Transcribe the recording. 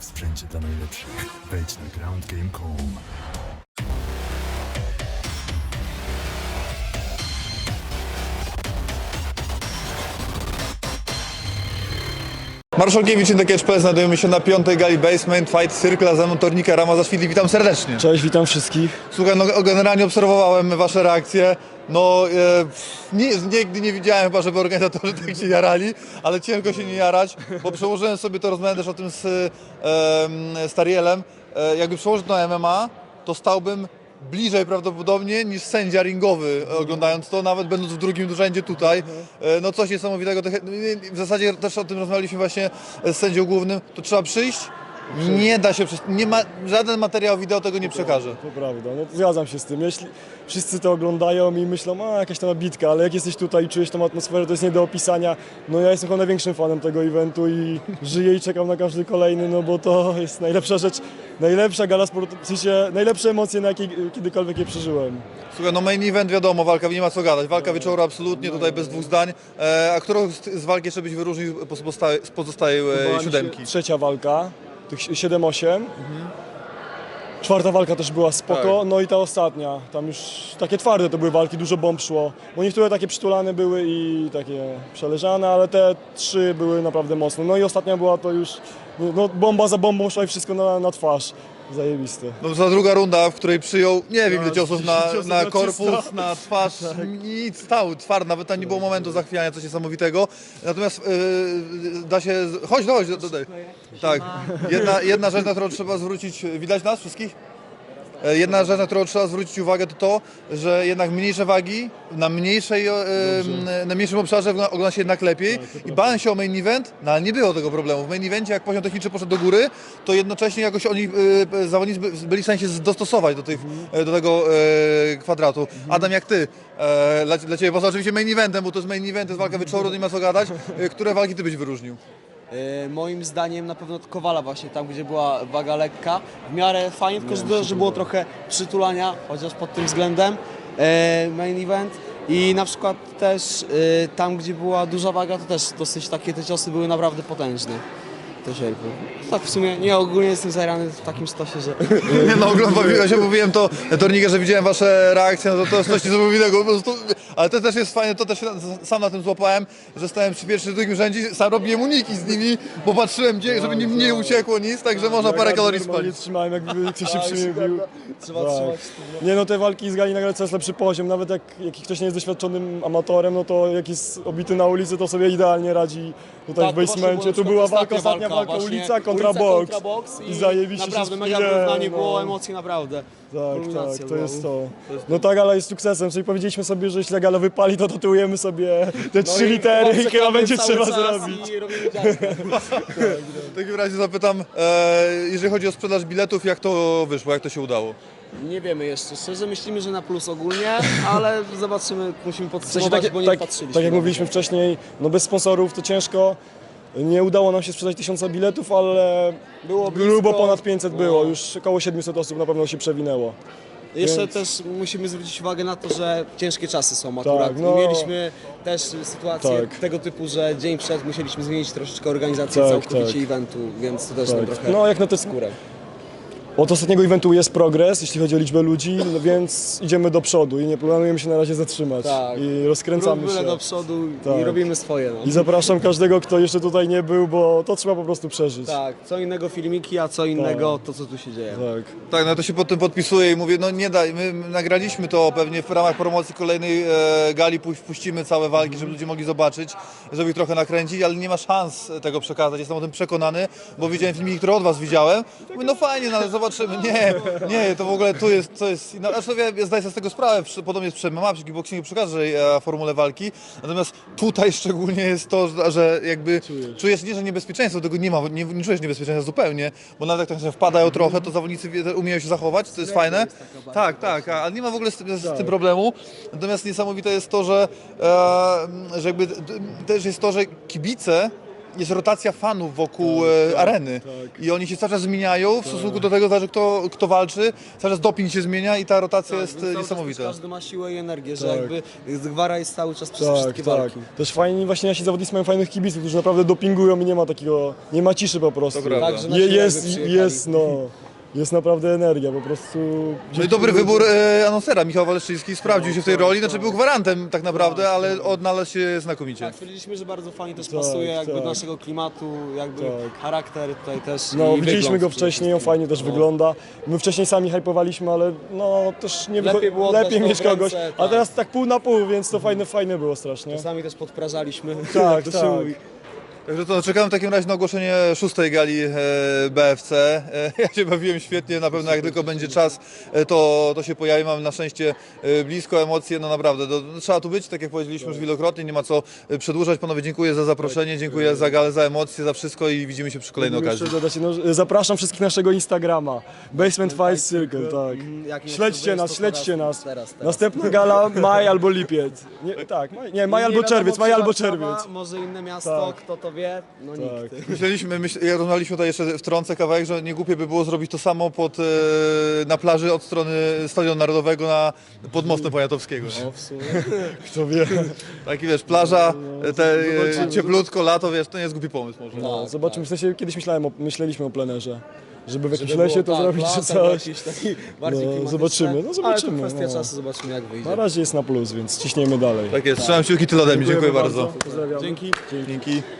w sprzęcie dla najlepszych. Wejdź na groundgame.com. Marszałkiewicz Intek HPS znajdujemy się na piątej gali Basement Fight Circle, a ze mną Tornika Ramazaszwili. Witam serdecznie. Cześć, witam wszystkich. Słuchaj, no generalnie obserwowałem wasze reakcje. No, e, nie, nigdy nie widziałem chyba, żeby organizatorzy tak się jarali, ale ciężko się nie jarać, bo przełożyłem sobie to, rozmawiałem też o tym z, e, z Tarielem. E, jakby przełożyć na MMA, to stałbym bliżej prawdopodobnie niż sędzia ringowy e, oglądając to, nawet będąc w drugim rzędzie tutaj. E, No coś niesamowitego. He- W zasadzie też o tym rozmawialiśmy właśnie z sędzią głównym. To trzeba przyjść. Nie da się, nie ma, żaden materiał wideo tego nie przekaże. To prawda, no zgadzam się z tym. Jeśli wszyscy to oglądają i myślą, a jakaś tam bitka, ale jak jesteś tutaj i czujesz tą atmosferę, to jest nie do opisania. No ja jestem chyba największym fanem tego eventu i żyję i czekam na każdy kolejny, no bo to jest najlepsza rzecz, najlepsza gala sportu, w sensie najlepsze emocje, na jakie kiedykolwiek je przeżyłem. Słuchaj, no main event wiadomo, walka, nie ma co gadać. Walka wieczoru absolutnie, tutaj bez dwóch zdań. E, a którą z, z walki jeszcze byś wyróżnił z pozostałej, z pozostałej Podobała e, mi się siódemki? Trzecia walka, tych 7-8. Czwarta walka też była spoko, Tak. no i ta ostatnia, tam już takie twarde to były walki, dużo bomb szło, bo niektóre takie przytulane były i takie przeleżane, ale te trzy były naprawdę mocne. No i ostatnia była to już, no bomba za bombą szła i wszystko na, na twarz, zajebiste. No za druga runda, w której przyjął, nie wiem ile No, ciosów na, ciosów na na korpus. Tak. na twarz, nic, stał, twardy, nawet tam nie było momentu zachwiania, coś niesamowitego. Natomiast e, da się, chodź, chodź, dodaj. Tak, jedna, jedna rzecz, na którą trzeba zwrócić, widać nas wszystkich? E, Jedna rzecz, na którą trzeba zwrócić uwagę, to to, że jednak mniejsze wagi na, mniejszej, e, na mniejszym obszarze ogląda się jednak lepiej. I bałem się o main event, no ale nie było tego problemu. W main evencie, jak poziom techniczny poszedł do góry, to jednocześnie jakoś oni, e, zawodnicy by- byli w stanie się dostosować do, tych, e, do tego kwadratu. Adam, jak ty? Dla, dla Ciebie, poza oczywiście main eventem, bo to jest main event, to jest walka wieczoru, nie ma co gadać. Które walki Ty byś wyróżnił? E, Moim zdaniem na pewno Kowala właśnie, tam gdzie była waga lekka. W miarę fajnie, tylko że, było trochę przytulania, chociaż pod tym względem e, main event. I na przykład też e, tam gdzie była duża waga, to też dosyć takie te ciosy były naprawdę potężne. Się Tak w sumie, nie ogólnie jestem zajrany w takim stosie, że Nie no, oglądałem się, mówiłem to Tornikę, że widziałem wasze reakcje, no to to jest coś niesamowitego, po prostu, ale to też jest fajne, to też się na- sam na tym złapałem, że stałem przy pierwszym, drugim rzędzie, sam robiłem uniki z nimi, bo patrzyłem gdzie, żeby nim nie uciekło nic, także można parę kalorii Nie spalić. trzymałem, jakby ktoś się przybił. trzeba Tak. trzymać. Nie no, te walki z gali nagle coraz lepszy poziom, nawet jak, jak ktoś nie jest doświadczonym amatorem, no to jak jest obity na ulicy, to sobie idealnie radzi tutaj Tak, w to właśnie basemencie. była Tu na była przykład walka, ostatnia walka, właśnie ulica kontra boks. I zajebiście się Naprawdę mega no. było, emocji naprawdę. Tak, Kulminacja tak, to była. jest to. No ta gala jest sukcesem, czyli powiedzieliśmy sobie, że jeśli ta gala wypali, to tatuujemy sobie te trzy litery i chyba będzie trzeba zrobić. I robimy ciasto. W takim razie zapytam, e, jeżeli chodzi o sprzedaż biletów, jak to wyszło, jak to się udało? Nie wiemy jeszcze, szczerze myślimy, że na plus ogólnie, ale zobaczymy, musimy W sensie podsumować, tak, bo nie tak, patrzyliśmy. tak jak mówiliśmy wcześniej, no bez sponsorów to ciężko. Nie udało nam się sprzedać tysiąca biletów, ale Było grubo blisko. ponad 500 No. było, już około 700 osób na pewno się przewinęło. Jeszcze więc- też musimy zwrócić uwagę na to, że ciężkie czasy są akurat. Tak, no. Mieliśmy też sytuację Tak. tego typu, że dzień przed musieliśmy zmienić troszeczkę organizację Tak, całkowicie tak. eventu, więc to też nam Tak. trochę No jak na te skórę. Od ostatniego eventu jest progres, jeśli chodzi o liczbę ludzi, no więc idziemy do przodu i nie planujemy się na razie zatrzymać. Tak. I rozkręcamy Byle się. do przodu i Tak. robimy swoje. No. I zapraszam każdego, kto jeszcze tutaj nie był, bo to trzeba po prostu przeżyć. Tak, co innego filmiki, a co innego to, co tu się dzieje. Tak. Tak, no to się pod tym podpisuję i mówię, no nie daj, my nagraliśmy to pewnie w ramach promocji kolejnej e, gali, pu- wpuścimy całe walki, żeby ludzie mogli zobaczyć, żeby ich trochę nakręcić, ale nie ma szans tego przekazać, jestem o tym przekonany, bo widziałem filmiki, które od was widziałem, mówię, no fajnie, no ale zobaczymy, nie, nie, to w ogóle tu jest, to jest, no, zresztą ja, ja zdaję sobie z tego sprawę, przy- podobnie jest przy MMA, przy kickboxingu, przy każdej e, formule walki, natomiast tutaj szczególnie jest to, że, że jakby czujesz. nie, że niebezpieczeństwo, tego nie ma, nie, nie czujesz niebezpieczeństwa zupełnie, bo nawet jak tak się wpadają trochę, to zawodnicy wie- umieją się zachować, to jest fajne. Tak, tak, a- ale nie ma w ogóle z tym, z tym problemu. Natomiast niesamowite jest to, że, e, że jakby d- też jest to, że kibice jest rotacja fanów wokół e, areny tak. i oni się cały czas zmieniają w stosunku do tego, zależy kto, kto walczy, cały czas doping się zmienia i ta rotacja Tak, jest niesamowita. Każdy ma siłę i energię, że Tak. jakby gwara jest cały czas przez Tak, wszystkie tak. walki. Też fajni właśnie nasi zawodnicy mają fajnych kibiców, którzy naprawdę dopingują i nie ma takiego, nie ma ciszy po prostu. Także na Je, jest, jest, no, jest naprawdę energia, po prostu. No i dobry wybór e, anonsera. Michał Waleszczyński sprawdził się w tej roli, znaczy był gwarantem tak naprawdę, ale odnalazł się znakomicie. Tak, stwierdziliśmy, że bardzo fajnie też Tak, pasuje jakby tak. do naszego klimatu, jakby Tak. charakter tutaj też No, i widzieliśmy wygląd go przede wcześniej, on wszystkim. fajnie też No. wygląda. My wcześniej sami hypowaliśmy, ale no też nie wycho- Lepiej było oddać lepiej mieć ręce, kogoś. A tak. teraz tak pół na pół, więc to fajne, fajne było strasznie. Czasami też podprażaliśmy Tak, do tak. tyłu i- Także to czekamy w takim razie na ogłoszenie szóstej gali e, BFC. E, ja się bawiłem świetnie, na pewno jak tylko będzie czas, e, to, to się pojawi. Mamy na szczęście blisko emocje, no naprawdę, to, trzeba tu być, tak jak powiedzieliśmy już wielokrotnie, nie ma co przedłużać. Panowie, dziękuję za zaproszenie, dziękuję za galę, za emocje, za wszystko i widzimy się przy kolejnej okazji. dodać, no, zapraszam wszystkich naszego Instagrama. Basement Fight Circle, tak. Mhm, jak nie Śledźcie nas, śledźcie nas. Następna gala maj albo lipiec. Nie, tak, maj, nie, maj albo czerwiec, maj albo czerwiec. Może inne miasto, Tak. kto to wie? No Tak. nikt. Myśleliśmy, myśl, jak rozmawialiśmy tutaj jeszcze wtrącę kawałek, że nie głupie by było zrobić to samo pod, e, na plaży od strony Stadionu Narodowego na, pod mostem Poniatowskiego. No w sumie. Kto wie. Taki wiesz, plaża, te, e, cieplutko, lato, wiesz, to nie jest głupi pomysł może. No, Tak, zobaczymy, w sensie kiedyś myślałem o, myśleliśmy o plenerze. Żeby w jakimś Żeby lesie było, to tak, zrobić czy coś. jakiś taki bardziej No, zobaczymy, no zobaczymy, Ale to kwestia no. czasu, zobaczymy jak wyjdzie. Na razie jest na plus, więc ciśniemy dalej. Tak jest, trzymam kciuki tyle ode mnie, dziękuję bardzo. Pozdrawiam. Dzięki. Dzięki.